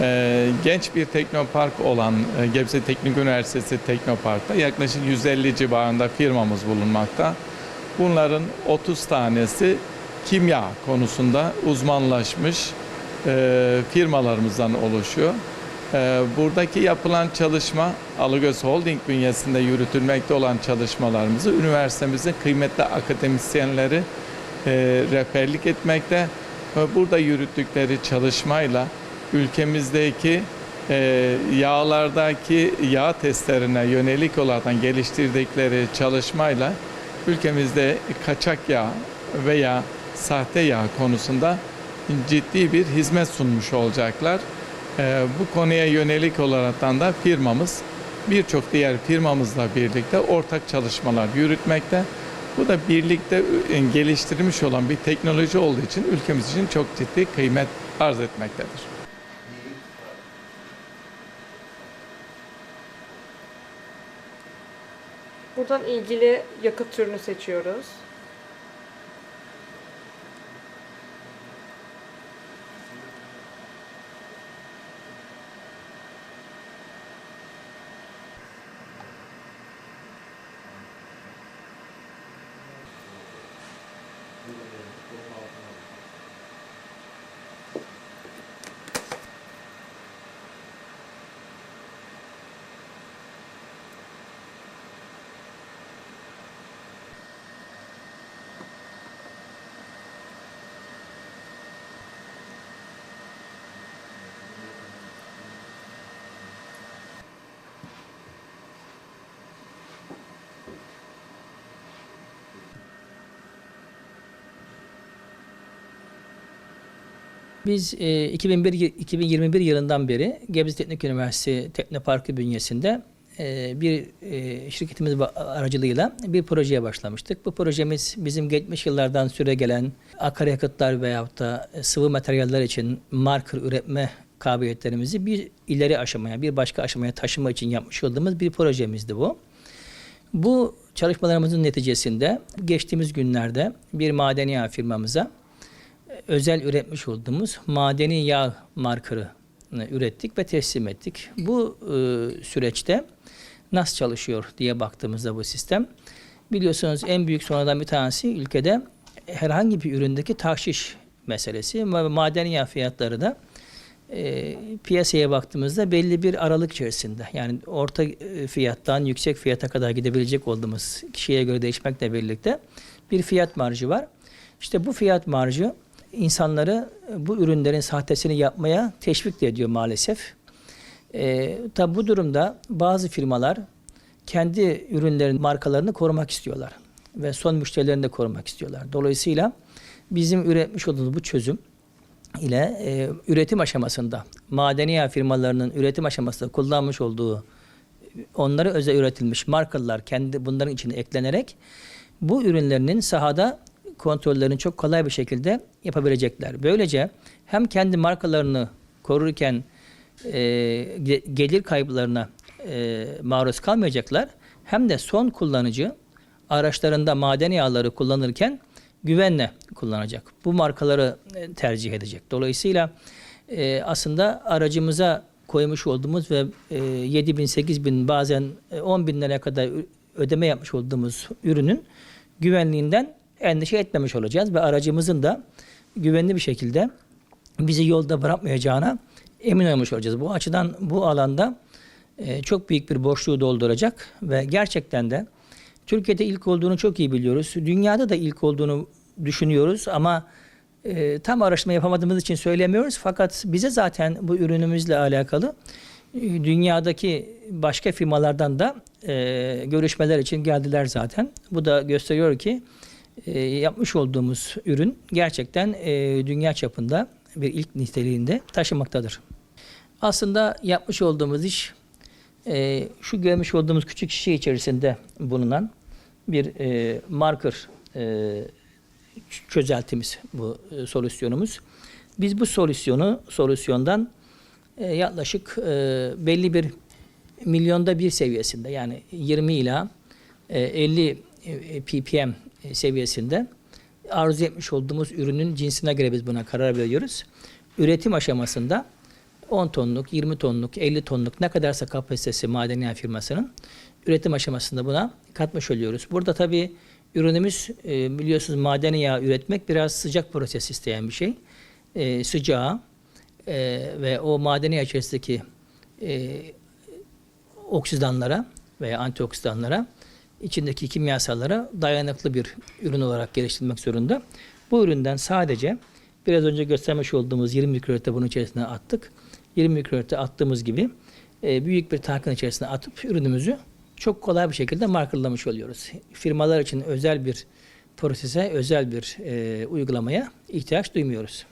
Ee, genç bir teknopark olan e, Gebze Teknik Üniversitesi Teknopark'ta yaklaşık 150 civarında firmamız bulunmakta. Bunların 30 tanesi kimya konusunda uzmanlaşmış e, firmalarımızdan oluşuyor. E, buradaki yapılan çalışma Alıgöz Holding bünyesinde yürütülmekte olan çalışmalarımızı üniversitemizin kıymetli akademisyenleri e, rehberlik etmekte. Burada yürüttükleri çalışmayla ülkemizdeki e, yağlardaki yağ testlerine yönelik olarak geliştirdikleri çalışmayla ülkemizde kaçak yağ veya sahte yağ konusunda ciddi bir hizmet sunmuş olacaklar. E, bu konuya yönelik olaraktan da firmamız birçok diğer firmamızla birlikte ortak çalışmalar yürütmekte. Bu da birlikte e, geliştirilmiş olan bir teknoloji olduğu için ülkemiz için çok ciddi kıymet arz etmektedir. Buradan ilgili yakıt türünü seçiyoruz. Biz e, 2001, yı- 2021 yılından beri Gebze Teknik Üniversitesi Teknoparkı bünyesinde e, bir e, şirketimiz aracılığıyla bir projeye başlamıştık. Bu projemiz bizim geçmiş yıllardan süre gelen akaryakıtlar veyahut da e, sıvı materyaller için marker üretme kabiliyetlerimizi bir ileri aşamaya, bir başka aşamaya taşıma için yapmış olduğumuz bir projemizdi bu. Bu çalışmalarımızın neticesinde geçtiğimiz günlerde bir madeni yağ firmamıza özel üretmiş olduğumuz madeni yağ markırı ürettik ve teslim ettik. Bu e, süreçte nasıl çalışıyor diye baktığımızda bu sistem biliyorsunuz en büyük sonradan bir tanesi ülkede herhangi bir üründeki tahşiş meselesi. Ma- Madeni yağ fiyatları da e, piyasaya baktığımızda belli bir aralık içerisinde yani orta e, fiyattan yüksek fiyata kadar gidebilecek olduğumuz kişiye göre değişmekle birlikte bir fiyat marjı var. İşte bu fiyat marjı insanları e, bu ürünlerin sahtesini yapmaya teşvik de ediyor maalesef. E, tabi bu durumda bazı firmalar kendi ürünlerin markalarını korumak istiyorlar ve son müşterilerini de korumak istiyorlar. Dolayısıyla bizim üretmiş olduğumuz bu çözüm ile e, üretim aşamasında madeni yağ firmalarının üretim aşamasında kullanmış olduğu onlara özel üretilmiş markalar kendi bunların içine eklenerek bu ürünlerinin sahada kontrollerini çok kolay bir şekilde yapabilecekler. Böylece hem kendi markalarını korurken e, ge- gelir kayblarına e, maruz kalmayacaklar hem de son kullanıcı araçlarında maden yağları kullanırken güvenle kullanacak. Bu markaları e, tercih edecek. Dolayısıyla e, aslında aracımıza koymuş olduğumuz ve e, 7 bin, 8 bin bazen e, 10 bin liraya kadar ödeme yapmış olduğumuz ürünün güvenliğinden endişe etmemiş olacağız ve aracımızın da güvenli bir şekilde bizi yolda bırakmayacağına emin olmuş olacağız. Bu açıdan bu alanda e, çok büyük bir boşluğu dolduracak ve gerçekten de Türkiye'de ilk olduğunu çok iyi biliyoruz. Dünyada da ilk olduğunu düşünüyoruz ama e, tam araştırma yapamadığımız için söylemiyoruz. Fakat bize zaten bu ürünümüzle alakalı e, dünyadaki başka firmalardan da e, görüşmeler için geldiler zaten. Bu da gösteriyor ki e, yapmış olduğumuz ürün gerçekten e, dünya çapında bir ilk niteliğinde taşımaktadır. Aslında yapmış olduğumuz iş e, şu görmüş olduğumuz küçük şişe içerisinde bulunan bir marker çözeltimiz bu solüsyonumuz. Biz bu solüsyonu solüsyondan yaklaşık belli bir milyonda bir seviyesinde yani 20 ila e, 50 e, ppm seviyesinde arzu etmiş olduğumuz ürünün cinsine göre biz buna karar veriyoruz. Üretim aşamasında 10 tonluk, 20 tonluk, 50 tonluk ne kadarsa kapasitesi madeni yağ firmasının üretim aşamasında buna katmış oluyoruz. Burada tabii ürünümüz e, biliyorsunuz madeni yağ üretmek biraz sıcak proses isteyen bir şey. E, sıcağı e, ve o madeni yağ içerisindeki e, oksidanlara veya antioksidanlara içindeki kimyasallara dayanıklı bir ürün olarak geliştirilmek zorunda. Bu üründen sadece biraz önce göstermiş olduğumuz 20 mikrolitre bunun içerisine attık. 20 mikrolitre attığımız gibi e, büyük bir tankın içerisine atıp ürünümüzü çok kolay bir şekilde markalamış oluyoruz. Firmalar için özel bir prosese, özel bir e, uygulamaya ihtiyaç duymuyoruz.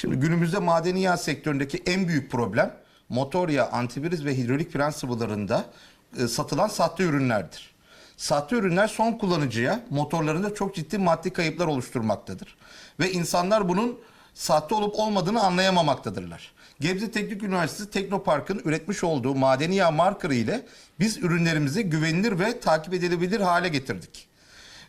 Şimdi günümüzde madeni yağ sektöründeki en büyük problem motor yağ, antiviriz ve hidrolik fren sıvılarında e, satılan sahte ürünlerdir. Sahte ürünler son kullanıcıya motorlarında çok ciddi maddi kayıplar oluşturmaktadır. Ve insanlar bunun sahte olup olmadığını anlayamamaktadırlar. Gebze Teknik Üniversitesi Teknopark'ın üretmiş olduğu madeni yağ markerı ile biz ürünlerimizi güvenilir ve takip edilebilir hale getirdik.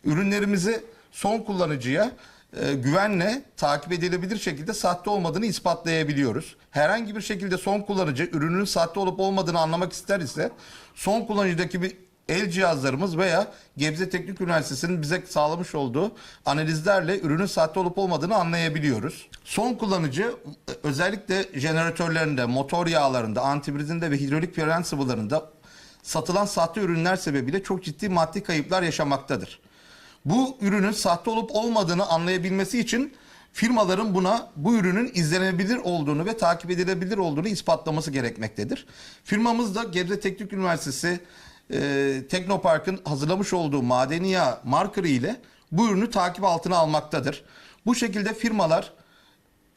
Ürünlerimizi son kullanıcıya e, güvenle takip edilebilir şekilde sahte olmadığını ispatlayabiliyoruz. Herhangi bir şekilde son kullanıcı ürünün sahte olup olmadığını anlamak ister ise son kullanıcıdaki bir el cihazlarımız veya Gebze Teknik Üniversitesi'nin bize sağlamış olduğu analizlerle ürünün sahte olup olmadığını anlayabiliyoruz. Son kullanıcı e, özellikle jeneratörlerinde, motor yağlarında, antibrizinde ve hidrolik fren sıvılarında satılan sahte ürünler sebebiyle çok ciddi maddi kayıplar yaşamaktadır. Bu ürünün sahte olup olmadığını anlayabilmesi için firmaların buna bu ürünün izlenebilir olduğunu ve takip edilebilir olduğunu ispatlaması gerekmektedir. Firmamız da Gebze Teknik Üniversitesi e, Teknopark'ın hazırlamış olduğu madeni yağ markerı ile bu ürünü takip altına almaktadır. Bu şekilde firmalar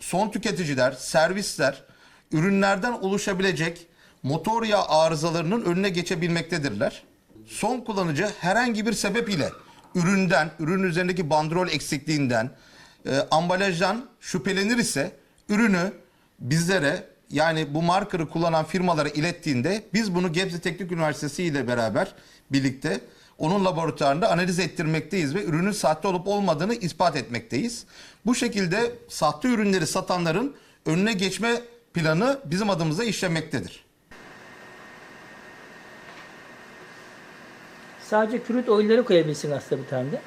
son tüketiciler, servisler ürünlerden oluşabilecek motor yağ arızalarının önüne geçebilmektedirler. Son kullanıcı herhangi bir sebep ile üründen, ürün üzerindeki bandrol eksikliğinden, e, ambalajdan şüphelenir ise ürünü bizlere yani bu markerı kullanan firmalara ilettiğinde biz bunu Gebze Teknik Üniversitesi ile beraber birlikte onun laboratuvarında analiz ettirmekteyiz ve ürünün sahte olup olmadığını ispat etmekteyiz. Bu şekilde sahte ürünleri satanların önüne geçme planı bizim adımıza işlemektedir. Sadece kürüt oyunları koyabilsin aslında bir tane de.